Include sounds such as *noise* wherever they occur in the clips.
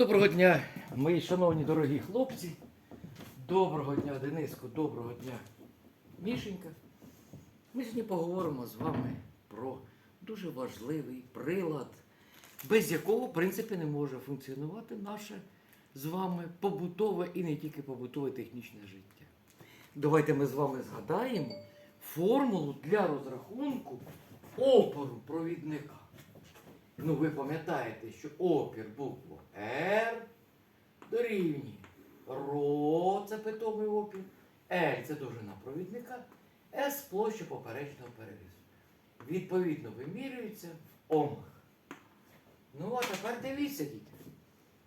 Доброго дня, мої шановні дорогі хлопці. Доброго дня, Дениско, доброго дня, Мішенька. Ми сьогодні поговоримо з вами про дуже важливий прилад, без якого, в принципі, не може функціонувати наше з вами побутове і не тільки побутове технічне життя. Давайте ми з вами згадаємо формулу для розрахунку опору провідника. Ну, ви пам'ятаєте, що опір букву R дорівнює РО це питомий опір, L це довжина провідника, S площа поперечного перерізу. Відповідно, вимірюється в омах. Ну, а тепер дивіться, діти.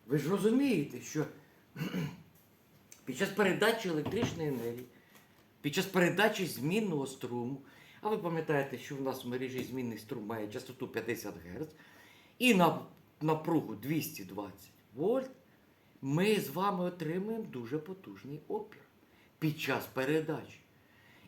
Ви ж розумієте, що *clears throat* під час передачі електричної енергії, під час передачі змінного струму, а ви пам'ятаєте, що в нас в мережі змінний струм має частоту 50 Гц, і на напругу 220 вольт, ми з вами отримуємо дуже потужний опір під час передачі.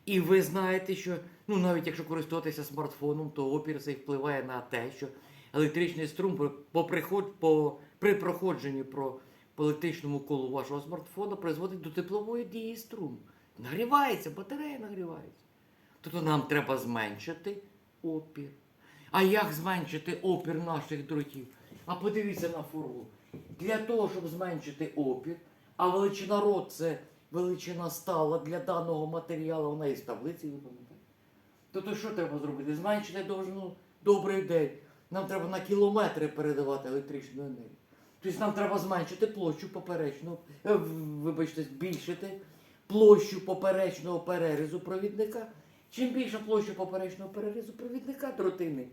І ви знаєте, що ну, навіть якщо користуватися смартфоном, то опір цей впливає на те, що електричний струм по, приход, по, при проходженні про, по електричному колу вашого смартфона призводить до теплової дії струму. Нагрівається, батарея нагрівається. Тобто нам треба зменшити опір. А як зменшити опір наших дротів? А подивіться на формулу. Для того, щоб зменшити опір, а величина род це величина стала для даного матеріалу, вона із таблиці, ви пам'ятаєте? Тобто що треба зробити? Зменшити довжину добрий день. Нам треба на кілометри передавати електричну енергію. Тобто нам треба зменшити площу поперечного, е, вибачте, збільшити площу поперечного перерізу провідника. Чим більша площа поперечного перерізу провідника дротини,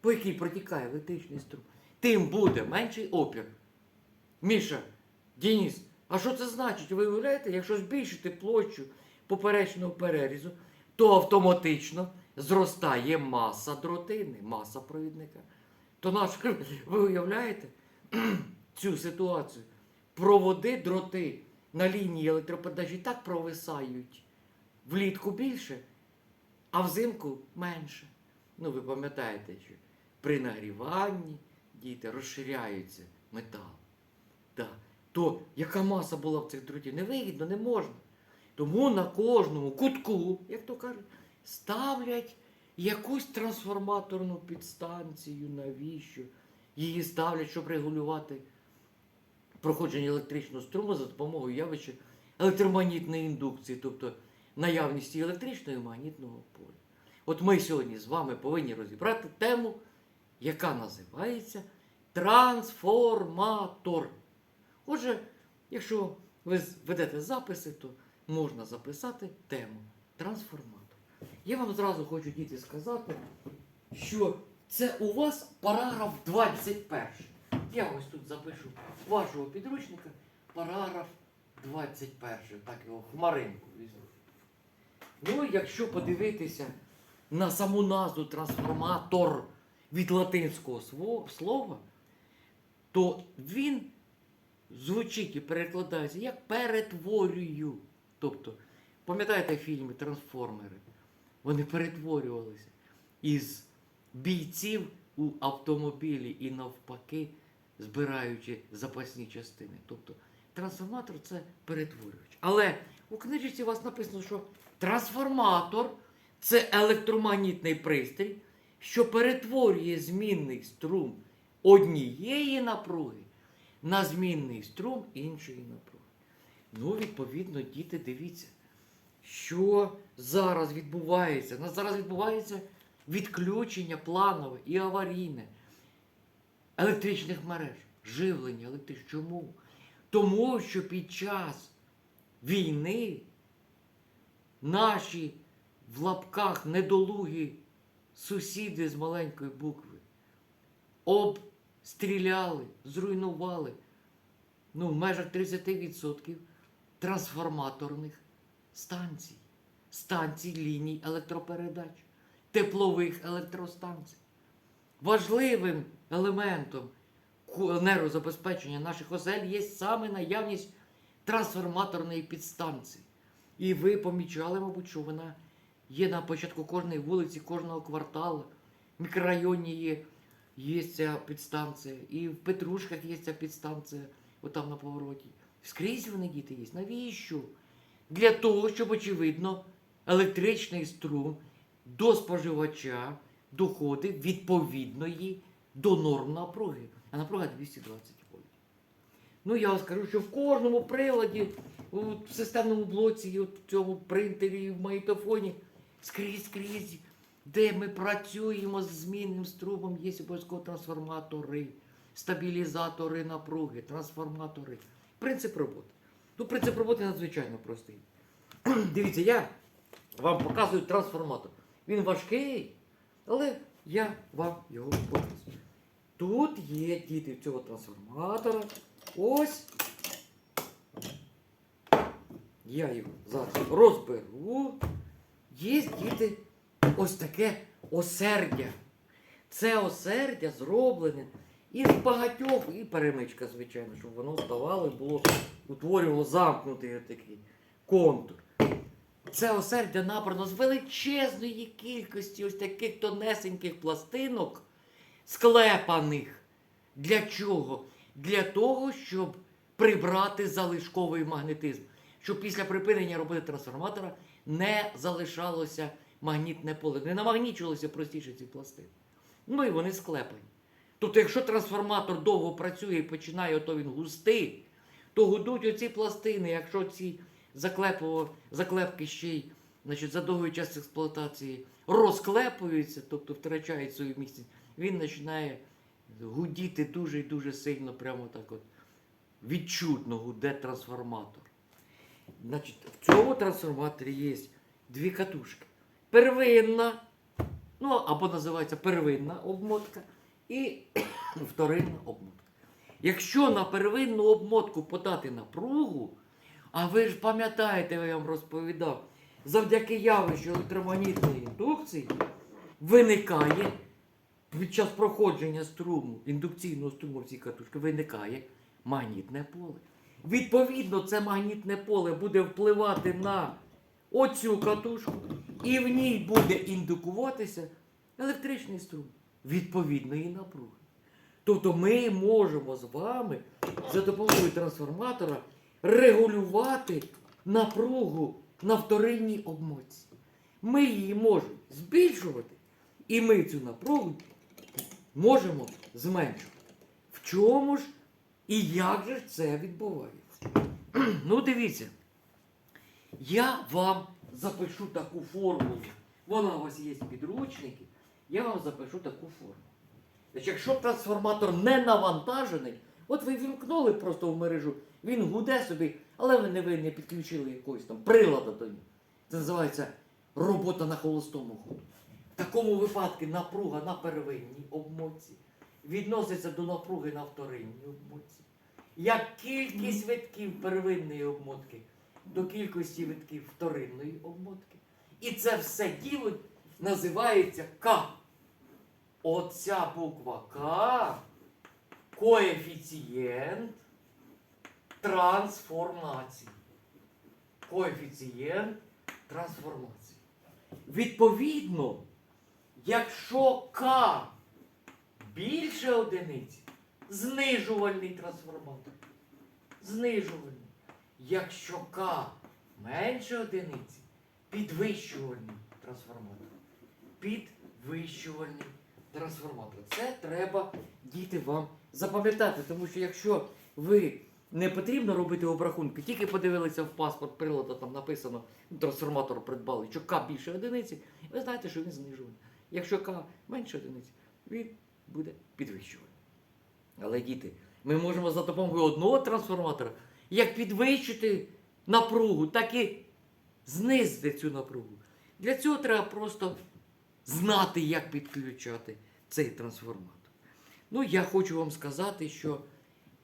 по якій протікає електричний струм, тим буде менший опір. Міша, Дініс, а що це значить? Ви уявляєте, якщо збільшити площу поперечного перерізу, то автоматично зростає маса дротини, маса провідника. То наш, ви уявляєте *clears throat* цю ситуацію? Проводи дроти на лінії електропередачі так провисають влітку більше, а взимку менше. Ну, ви пам'ятаєте, що при нагріванні діти розширяються метал. Да. То яка маса була в цих дротів? Невигідно, не можна. Тому на кожному кутку, як то кажуть, ставлять якусь трансформаторну підстанцію. Навіщо? Її ставлять, щоб регулювати проходження електричного струму за допомогою явища електромагнітної індукції, тобто наявності електричного і магнітного поля. От ми сьогодні з вами повинні розібрати тему, яка називається трансформатор. Отже, якщо ви ведете записи, то можна записати тему трансформатор. Я вам зразу хочу діти сказати, що це у вас параграф 21. Я ось тут запишу вашого підручника параграф 21. Так його хмаринку візьму. Ну, якщо подивитися на саму назву трансформатор від латинського слова, то він звучить і перекладається як перетворюю. Тобто, пам'ятаєте фільми Трансформери? Вони перетворювалися із бійців у автомобілі і навпаки, збираючи запасні частини. Тобто трансформатор це перетворювач. Але у книжці у вас написано, що трансформатор це електромагнітний пристрій, що перетворює змінний струм однієї напруги на змінний струм іншої напруги. Ну, відповідно, діти, дивіться, що зараз відбувається. У нас зараз відбувається відключення планове і аварійне електричних мереж, живлення електричних. Чому? Тому що під час війни наші в лапках недолугі сусіди з маленької букви обстріляли, зруйнували ну, в межах 30% трансформаторних станцій, станцій ліній електропередач, теплових електростанцій. Важливим елементом енергозабезпечення наших осель є саме наявність трансформаторної підстанції. І ви помічали, мабуть, що вона є на початку кожної вулиці, кожного кварталу. В мікрорайоні є, є ця підстанція, і в Петрушках є ця підстанція, отам на повороті. Скрізь вони діти є. Навіщо? Для того, щоб, очевидно, електричний струм до споживача доходив відповідної до норм напруги. А напруга 220 вольт. Ну, я вам скажу, що в кожному приладі, у системному блоці, в цьому принтері, в магнітофоні, скрізь, скрізь, де ми працюємо з змінним струмом, є обов'язково трансформатори, стабілізатори напруги, трансформатори. Принцип роботи. Ну, принцип роботи надзвичайно простий. *clears throat* Дивіться, я вам показую трансформатор. Він важкий, але я вам його показую. Тут є діти цього трансформатора. Ось. Я його зараз розберу. Є діти ось таке осердя. Це осердя зроблене із багатьох, і перемичка, звичайно, щоб воно ставало і було, утворювало замкнутий такий контур. Це осердя набрано з величезної кількості ось таких тонесеньких пластинок, склепаних. Для чого? Для того, щоб прибрати залишковий магнетизм. Щоб після припинення роботи трансформатора не залишалося магнітне поле, не намагнічувалося простіше ці пластини. Ну і вони склепані. Тобто, якщо трансформатор довго працює і починає, ото він густий, то гудуть оці пластини, якщо ці заклепки ще й значить, за довгий час експлуатації розклепуються, тобто втрачають свою місце, він починає гудіти дуже і дуже сильно, прямо так от відчутно гуде трансформатор. Значить, в цьому трансформаторі є дві катушки. Первинна, ну або називається первинна обмотка і *coughs* вторинна обмотка. Якщо на первинну обмотку подати напругу, а ви ж пам'ятаєте, я вам розповідав, завдяки явищу електромагнітної індукції виникає під час проходження струму, індукційного струму в цій катушці, виникає магнітне поле. Відповідно, це магнітне поле буде впливати на оцю катушку, і в ній буде індукуватися електричний струм відповідної напруги. Тобто ми можемо з вами за допомогою трансформатора регулювати напругу на вторинній обмотці. Ми її можемо збільшувати, і ми цю напругу можемо зменшувати. В чому ж і як же це відбувається? *clears throat* Ну, дивіться, я вам запишу таку формулу. Вона у вас є в підручники. Я вам запишу таку формулу. Значить, якщо трансформатор не навантажений, от ви вімкнули просто в мережу, він гуде собі, але ви не, ви не підключили якогось там прилада до нього. Це називається робота на холостому ходу. В такому випадку напруга на первинній обмотці відноситься до напруги на вторинній обмотці. Як кількість витків первинної обмотки до кількості витків вторинної обмотки. І це все діло називається К. Оця буква К коефіцієнт трансформації. Коефіцієнт трансформації. Відповідно, якщо К більше одиниці, знижувальний трансформатор. Знижувальний. Якщо К менше одиниці, підвищувальний трансформатор. Підвищувальний трансформатор. Це треба діти вам запам'ятати, тому що якщо ви не потрібно робити обрахунки, тільки подивилися в паспорт прилада, там написано, трансформатор придбали, що К більше одиниці, ви знаєте, що він знижуваний. Якщо К менше одиниці, він буде підвищуваний. Але діти, ми можемо за допомогою одного трансформатора як підвищити напругу, так і знизити цю напругу. Для цього треба просто знати, як підключати цей трансформатор. Ну, я хочу вам сказати, що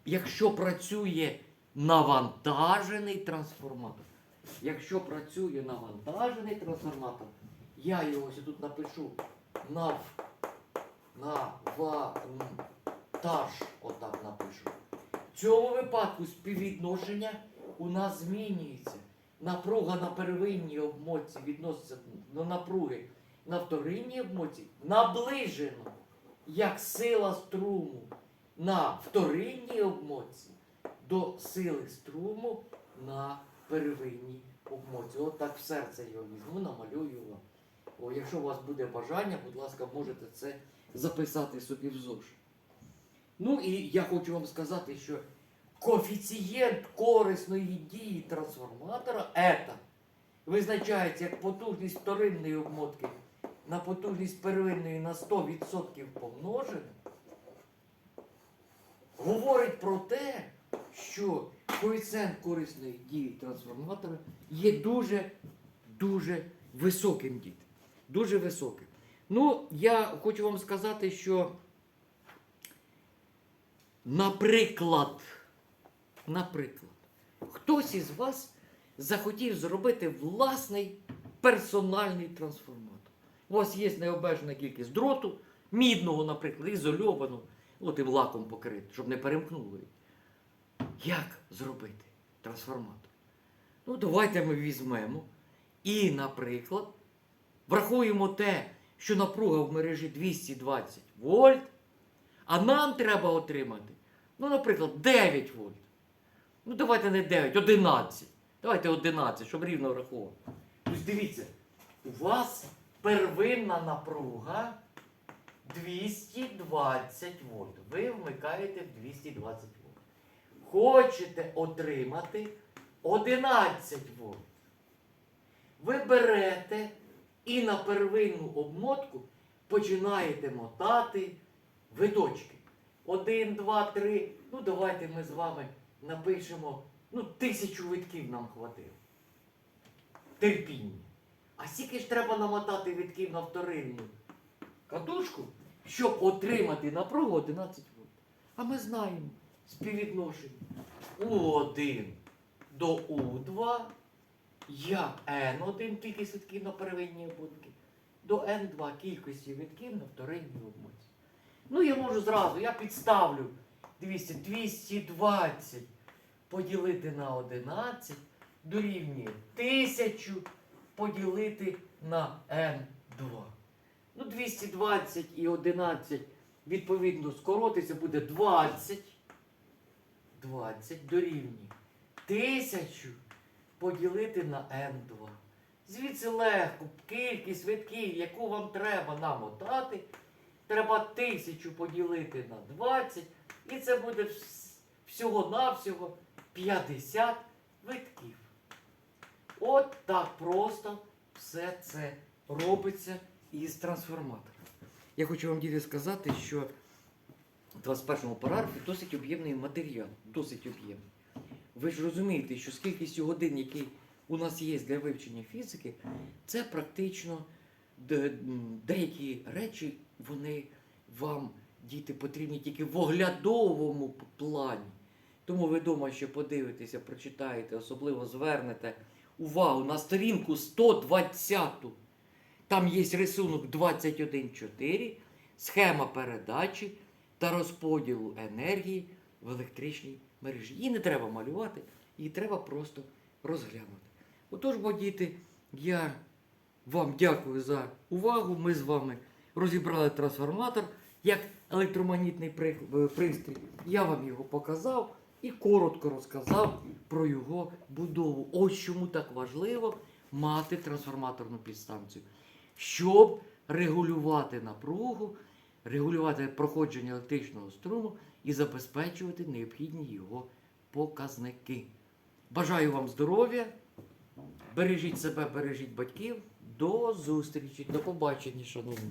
якщо працює навантажений трансформатор, якщо працює навантажений трансформатор, я його ось тут напишу нав, навантаж, отак напишу. В цьому випадку співвідношення у нас змінюється. Напруга на первинній обмотці відноситься до напруги на вторинній обмотці наближено, як сила струму на вторинній обмотці до сили струму на первинній обмотці. От так в серце його візьму, намалюю вам. Якщо у вас буде бажання, будь ласка, можете це записати собі в зошит. Ну і я хочу вам сказати, що коефіцієнт корисної дії трансформатора ета визначається як потужність вторинної обмотки на потужність первинної на 100% помножена, говорить про те, що коефіцієнт корисної дії трансформатора є дуже, дуже високим діти. Дуже високим. Ну, я хочу вам сказати, що, наприклад, наприклад, хтось із вас захотів зробити власний персональний трансформатор. У вас є необмежена кількість дроту, мідного, наприклад, ізольованого, от і лаком покрити, щоб не перемкнули. Як зробити трансформатор? Ну, давайте ми візьмемо і, наприклад, врахуємо те, що напруга в мережі 220 вольт, а нам треба отримати, ну, наприклад, 9 вольт. Ну, давайте не 9, 11. Давайте 11, щоб рівно враховувати. Тобто дивіться, у вас первинна напруга 220 вольт. Ви вмикаєте в 220 вольт. Хочете отримати 11 вольт. Ви берете і на первинну обмотку починаєте мотати видочки. Один, два, три. Ну, давайте ми з вами напишемо. Ну, тисячу витків нам хватило. Терпіння. А скільки ж треба намотати витків на вторинну катушку, щоб отримати напругу 11 вольт. А ми знаємо співвідношення У1 до У2, як N1 кількість витків на первинній обмотці, до N2 кількості витків на вторинній обмотці. Ну, я можу зразу, я підставлю 200, 220 поділити на 11 дорівнює 1000 поділити на N2. Ну, 220 і 11 відповідно скоротиться, буде 20. 20 дорівнює 1000 поділити на N2. Звідси легко кількість витків, яку вам треба намотати, треба 1000 поділити на 20, і це буде всього-навсього 50 витків. От так просто все це робиться із трансформатора. Я хочу вам діти сказати, що в 21 му параграфі досить об'ємний матеріал, досить об'ємний. Ви ж розумієте, що з кількістю годин, які у нас є для вивчення фізики, це практично деякі речі, вони вам, діти, потрібні тільки в оглядовому плані. Тому ви дома ще подивитеся, прочитаєте, особливо звернете увагу на сторінку 120. Там є рисунок 21.4, схема передачі та розподілу енергії в електричній мережі. Її не треба малювати, її треба просто розглянути. Отож, бо діти, я вам дякую за увагу. Ми з вами розібрали трансформатор як електромагнітний е, пристрій. Я вам його показав і коротко розказав про його будову. Ось чому так важливо мати трансформаторну підстанцію, щоб регулювати напругу, регулювати проходження електричного струму і забезпечувати необхідні його показники. Бажаю вам здоров'я, бережіть себе, бережіть батьків. До зустрічі, до побачення, шановні.